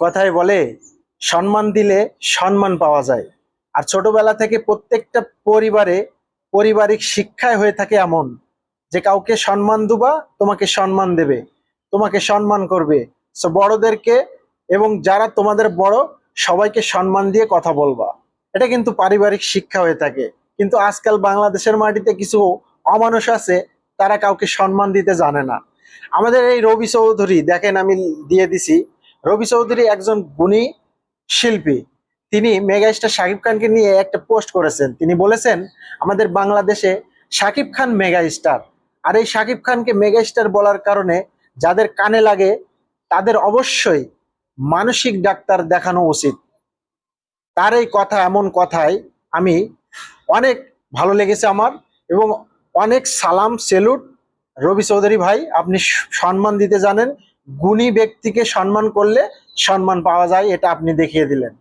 কথায় বলে, সম্মান দিলে সম্মান পাওয়া যায়। আর ছোটবেলা থেকে প্রত্যেকটা পরিবারে পারিবারিক শিক্ষায় হয়ে থাকে এমন যে কাউকে সম্মান দুবা, তোমাকে সম্মান দেবে, তোমাকে সম্মান করবে। সো বড়দেরকে এবং যারা তোমাদের বড়, সবাইকে সম্মান দিয়ে কথা বলবা। এটা কিন্তু পারিবারিক শিক্ষা হয়ে থাকে। কিন্তু আজকাল বাংলাদেশের মাটিতে কিছু অমানুষ আছে, তারা কাউকে সম্মান দিতে জানে না। আমাদের এই রবি চৌধুরী, দেখেন আমি দিয়ে দিছি রবি চৌধুরী একজন গুণী শিল্পী। তিনি মেগাস্টার শাকিব খানকে নিয়ে একটা পোস্ট করেছেন। তিনি বলেছেন, আমাদের বাংলাদেশে শাকিব খান মেগা স্টার আর এই শাকিব খানকে মেগা স্টার বলার কারণে যাদের কানে লাগে, তাদের অবশ্যই মানসিক ডাক্তার দেখানো উচিত। তার এই কথা এমন কথায় আমি অনেক ভালো লেগেছে আমার এবং অনেক সালাম, সেলুট রবি চৌধুরী ভাই, আপনি সম্মান দিতে জানেন গুণী ব্যক্তিকে সম্মান করলে সম্মান পাওয়া যায় এটা আপনি দেখিয়ে দিলেন।